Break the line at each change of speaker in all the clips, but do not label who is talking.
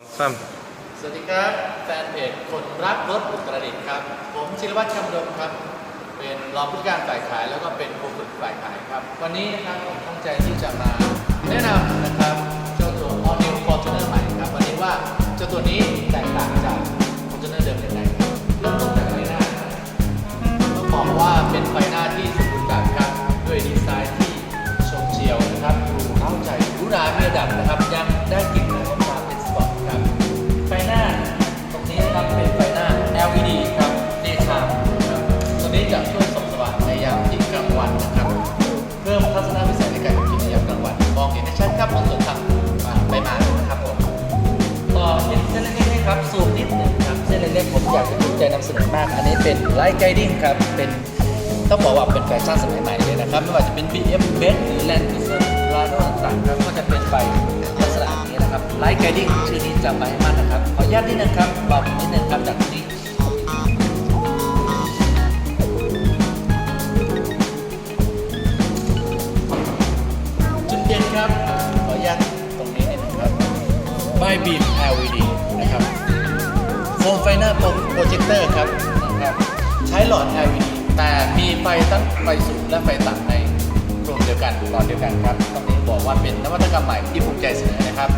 สาม
สวัสดีครับแฟนเพจคนรักรถอุตรดิตถ์ครับ ผมชิรวัตรคำดมครับ เป็นรองผู้การฝ่ายขายแล้วก็เป็นผู้ฝึกฝ่ายขายครับ วันนี้นะครับผมตั้งใจที่จะมาแนะนำนะครับ เจ้าตัว All New Fortuner ใหม่ครับ วันนี้ว่าเจ้าตัวนี้แตกต่าง ครับ เป็นต้องบอกว่าเป็นแฟชั่นสมัยใหม่เลยนะครับ ไม่ว่าจะเป็น BM Benz หรือ Land Cruiser Prado ต่างๆครับก็จะเป็นไฟลักษณะนี้นะครับไลท์ไกดิ้งชื่อนี้จำไว้ให้มั่นนะครับ ขออนุญาตนิดนึงครับบอกนิดนึงครับจากตรงนี้จุดเด่นครับขออนุญาตตรงนี้นิดนึงครับไมบีม LED นะครับโฟมไฟหน้าโปรเจคเตอร์ครับ ช้หลอด LED แต่มีไฟทั้งไฟสูงและไฟต่ำในกลุ่มเดียวกันหลอดเดียวกันครับตรงนี้บอกว่าเป็นนวัตกรรมใหม่ที่ภูมิใจเสนอนะครับ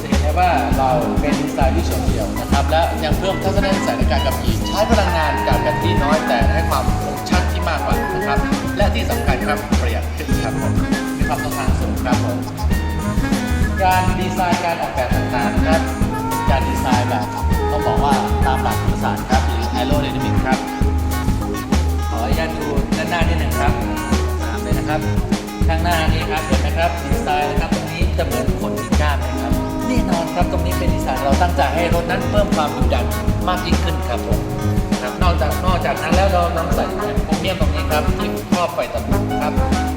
จะเห็นได้ว่าเราเป็นดีไซน์ที่โฉบเฉี่ยวนะครับและยังเพิ่มทัศนวิสัยในการขับขี่ใช้พลังงานจากแบตที่น้อยแต่ให้ความคมชัดที่มากกว่านะครับ และที่สำคัญครับประหยัดขึ้นครับผมมีความต้องการสูงครับผมการดีไซน์การออกแบบต่างๆนะครับการดีไซน์แบบต้องบอกว่าตามหลักวิทยาศาสตร์ครับหรือ aerodynamic ครับ ออนุญาตดูด้านหน้านิดหนึ่งครับตามเลยนะครับ ข้างหน้านี่ครับเห็นไหมครับดีไซน์นะครับตรงนี้จะเหมือนคนมีกล้ามนะครับแน่นอนครับตรงนี้เป็นดีไซน์เราตั้งใจให้รถนั้นเพิ่มความดุดันมากยิ่งขึ้นครับผมครับนอกจากนอกจากนั้นแล้วเรานำใส่แผ่นโครเมียมตรงนี้ครับที่ครอบไฟตะลุครับ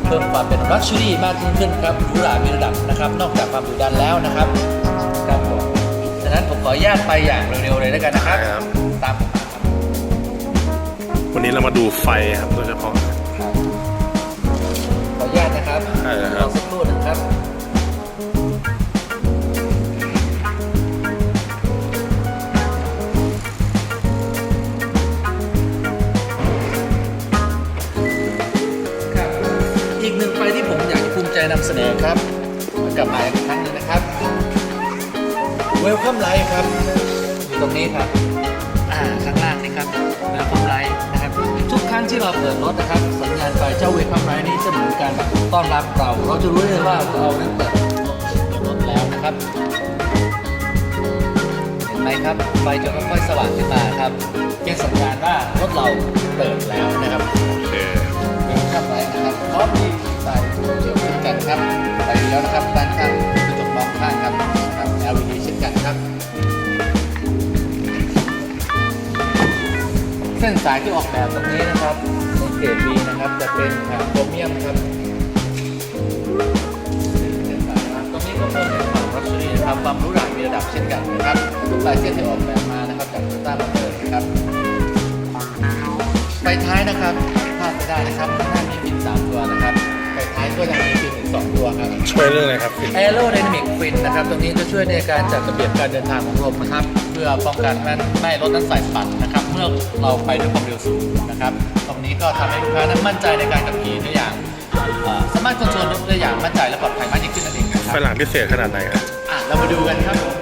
เพิ่มความเป็นลักชัวรี่มากยิ่งขึ้นครับหรูหรามีระดับนะครับ นอกจากความดุดันแล้วนะครับครับผมฉะนั้นผมขออนุญาตไปอย่างเร็วๆเลยแล้วกันนะครับ
ครับ
ตามผมมาครับ
วันนี้เรามาดูไฟครับโดยเฉพาะ
ขออนุญาตนะครับ
ใช่ครับ
รอสักครู่นะครับครับ อีกหนึ่งไฟที่ผมอยากจะภูมิใจนำเสนอครับ กลับมาอีกครั้งหนึงนะครับ Welcome Light ครับอยู่ตรงนี้ครับ ที่เราเปิดรถนะครับ สัญญาณไฟเจ้า Welcome Light นี้จะเหมือนการต้อนรับเรา เราจะรู้เลยว่าเรานั้นเปิดรถแล้วนะครับ เห็นไหมครับ ไฟจะค่อยๆสว่างขึ้นมาครับ เป็นสัญญาณว่ารถเราเปิดแล้วนะครับ
โอเค
เป็นข้ามไว้นะครับพร้อมมีสายเกี่ยวเช่นกันครับไปแล้วนะครับด้านข้างกระจกมองข้างครับครับ LED เช่นกันครับ เส้นสายที่ออกแบบตรงนี้นะครับในเกรด B นะครับ จะเป็นโครเมียมครับเส้นสายนะครับตรงนี้ก็เพิ่มในความรักชัวรี่นะครับความหรู้หรามีระดับเช่นกันนะครับลายเส้นที่ออกแบบมานะครับจากโตต้ามอเตอร์นะครับไฟท้ายนะครับพลาดไม่ได้นะครับข้างหน้ามีปิน3ตัวนะครับไฟท้ายก็ยังมีปินอีก2ตัวครับ
ช่วยเรื่องอะไรครับฟิน
Aerodynamic Fin นะครับตรงนี้จะช่วยในการจัดระเบียบการเดินทางของลมนะครับ เพื่อป้องกันไม่ไม่ให้รถนั้นสายปัดนะครับ เมื่อเราไปด้วยความเร็วสูงนะครับ ตรงนี้ก็ทำให้ลูกค้านั้นมั่นใจในการขับขี่ได้อย่างเอ่อสามารถคอนโทรลรถได้อย่างมั่นใจและปลอดภัยมากยิ่งขึ้นนั่นเองนะค
ไฟ
รับ
หลังพิเศษขนาดไหนครับ
อะเรามาดูกันครับ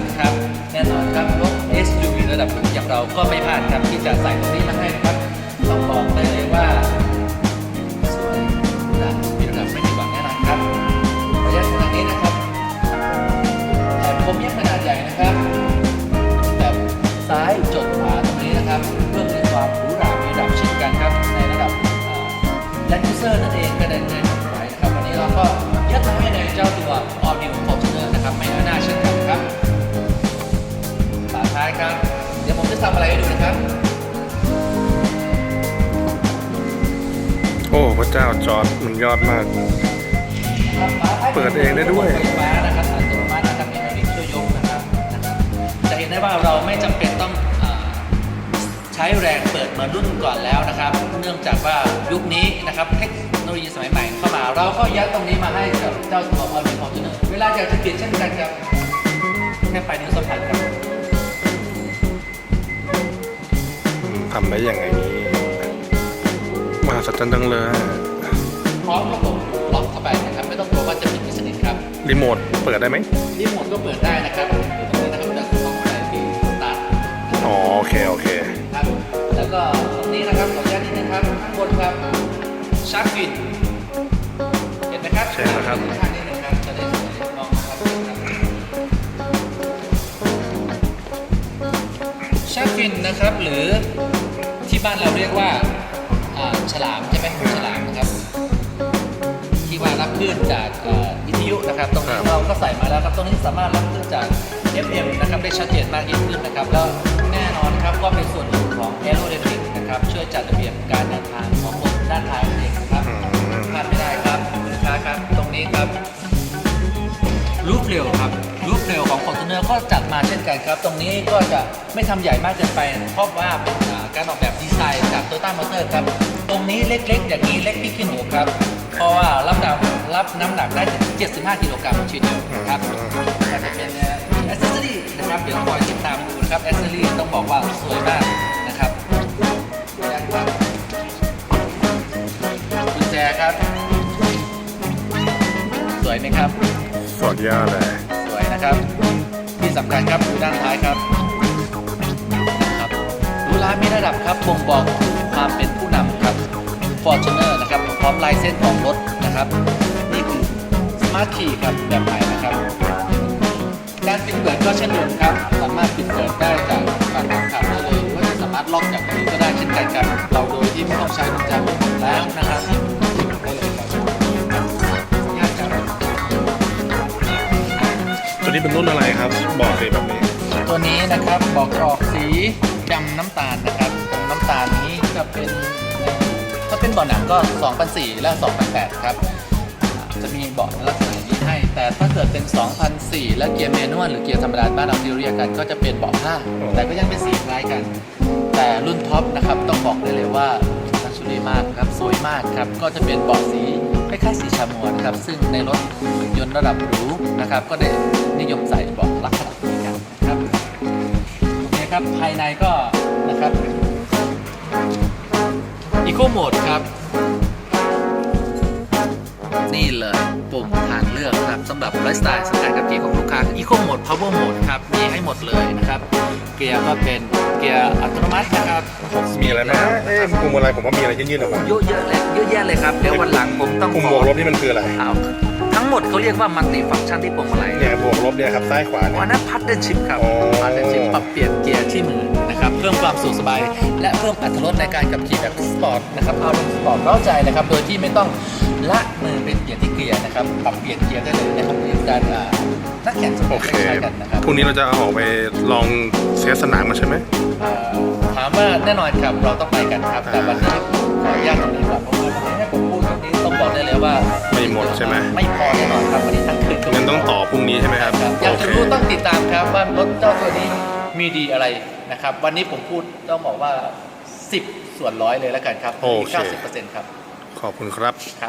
สุดครับแน่นอนครับรถ SUV ระดับสูงอย่างเราก็ไม่พลาดครับที่จะใส่ตรงนี้มาให้นะครับต้องบอกได้เลยว่าำอะไรให้ดูนะครับ
โอ้ไฟพระเจ้าจอร์ดมันยอดมาก เปิดเองได้ด้วย
ไฟฟ้านะครับอัตโนมัตินะครับมีนาฬิกาช่วยยกนะครับนะครับจะเห็นได้ว่าเราไม่จำเป็นต้องเอ่อใช้แรงเปิดเหมือนรุ่นก่อนแล้วนะครับ เนื่องจากว่ายุคนี้นะครับเทคโนโลยีสมัยใหม่เข้ามา เราก็ยัดตรงนี้มาให้กับเจ้าของเอาเป็นของจุนเวลาอยากจะเปลี่ยนเช่นกันครับแค่ปลายนิ้วสัมผัสครับ
ทำได้ยังไงนี้มหัศจรรย์จังเลย
พ ร้อมระบบล็อกเข้าไปนะครับไม่ต้องกลัวว่าจะปิดไม่สนิทครับ
รีโมทเปิดได้ไหม
รีโมทก็เปิดได้นะครับอยู่ตรงนี้นะครับจะต้องใส่ที่สตาร์ท
อ๋อโอเคโอเค
ครับแล้วก็ตรงนี้นะครับขออนุญาตนิดนึงครับข้างบนครับชาร์จฟินเห็นไหมครับ
ใช่แล้วครับ
ข้างนี้นะครับจะได้มองครับชาร์จฟินนะครับหรือที่บ้านเราเรียกว่าอ่าฉลามใช่ไหมหูฉลามนะครับ ที่ว่ารับคลื่นจากเอ่อวิทยุนะครับ ตรงนี้
ครับ
เราก็ใส่มาแล้วครับ ตรงนี้สามารถรับคลื่นจาก FM นะครับได้ชัดเจนมากยิ่งขึ้นนะครับ แล้วแน่นอนครับก็เป็นส่วนหนึ่งของ Aerodynamic นะครับช่วยจัดระเบียบการเดินทางของบนด้านท้ายนั่นเองนะครับ
อืม
พลาดไม่ได้ครับคุณลูกค้าครับ ตรงนี้ครับรูปเร็วครับรูปเร็วของ Fortuner ก็จัดมาเช่นกันครับ ตรงนี้ก็จะไม่ทำใหญ่มากเกินไปเพราะว่าเป็นอ่าการออกแบบดีไซน์จาก Toyota Motor ครับ ตรงนี้เล็กๆ อย่างนี้เล็กพี่ขี้หนูครับ เพราะว่ารับน้ำรับน้ำหนักได้ถึง 75 กิโลกรัมทีเดียวครับก็จะเป็นแอสเซสซอรี่นะครับเดี๋ยวคอยติดตามดูนะครับแอสเซสซอรี่ต้องบอกว่าสวยมากนะครับแจ้งครับกุญแจครับ สวยไหมครับ
สอดยอดเลย
สวยนะครับ ที่สำคัญครับดูด้านท้ายครับครับดูร้านมีระดับครับบ่งบอกถึงความเป็นผู้นำครับ Fortuner นะครับพร้อมลายเส้นของรถนะครับ นี่คือ Smart Key ครับแบบใหม่นะครับ การปิดเปิดก็เช่นเดิมครับ สามารถปิดเปิดได้จากฝั่งคนขับได้เลยหรือว่าจะสามารถล็อกจากตรงนี้ก็ได้เช่นกันครับเราโดยที่ไม่ต้องใช้กุญแจมือแล้วนะครับได้เลยครับง่ายครับ
ตัวนี้เป็นรุ่นอะไรครับ บอกเลยแบบนี้
ตัวนี้นะครับบอกจะออกสีดำน้ำตาลนะครับ น้ำตาลนี้จะเป็น ถ้าเป็นเบาะหนังก็2004และ2008ครับอ่าจะมีเบาะลักษณะนี้ให้ แต่ถ้าเกิดเป็น2004และเกียร์แมนนวลหรือเกียร์ธรรมดาบ้านเราที่เรียกกัน ก็จะเป็นเบาะผ้าแต่ก็ยังเป็นสีคล้ายกัน แต่รุ่นท็อปนะครับต้องบอกได้เลยว่าลักชัวรี่มากครับสวยมากครับก็จะเป็นเบาะสีคล้ายๆสีชามัวนะครับซึ่งในรถยนต์ระดับหรูนะครับก็ได้นิยมใส่เบาะลักษณะนี้กันนะครับโอเคครับภายในก็นะครับ Eco Mode ครับ นี่เลยปุ่มทางเลือกครับสำหรับไลฟ์สไตล์สการขับขี่ของลูกค้า Eco Mode Power Mode ครับมีให้หมดเลยนะครับ เกียร์ก็เป็นเกียร์อัตโนมัตินะครับ
มีอะไรไหมเอ๊ะปุ่มอะไรผมว่ามีอะไรยื่นๆหรอวะ
เยอะเยอะเลยเยอะแยะเลยครับเดี๋ยววันหลังผมต้อง
ปุ่ม
ข
บ
อ
วกลบนี่มันคืออะไร
เอาทั้งหมดเขาเรียกว่ามัลติฟังก์ชันที่พวงมาลัย
เนี่ยบวกลบเนี่ยครับซ้ายขวาเนี่
อั
ย
นนั้นพัดเดิลชิพครับ
อ๋อ
พัดเดิลชิพปรับเปลี่ยนเกียร์ที่มือ นะครับเพิ่มความสะดวกสบาย และเพิ่มอรรถรสในการขับขี่แบบสปอร์ตนะครับอารมณ์สปอร์ตเร้าใจนะครับ โดยที่ไม่ต้องละมือเป็นเกียร์ที่เกียร์นะครับปรับเปลี่ยนเกียร์ได้เลยนะครับในการอ่านักแข่งสปอ
โอ
ร์ต
เค
ได้ใช้กันนะครับ
พรุ่งนี้เราจะเอาออกไปลองเทสสนามมาใช่ไหม
เอ่อถามว่าแน่นอนครับเราต้องไปกันครับ แต่วันนี้ขออนุญาตตรงนี้ก่อนเพราะว่าวันนี้ให้ผมพูดตรงนี้ต้องบอกได้เลยว่า
ไม่หมดใช่ไหม
ไม่พอแน่นอนครับวันนี้ทั้งคืนก็ไม่
งั้นต้องต่อพรุ่งนี้ใช่ไหมครับ
อยาก
โอ
จะ
เค
รู้ต้องติดตามครับว่ารถเจ้าตัวนี้ มีดีอะไรนะครับ วันนี้ผมพูดต้องบอกว่า 10 ส่วนร้อยเลยแล้วกันครับ
โอเค
90%ครับ
ขอบคุณครับ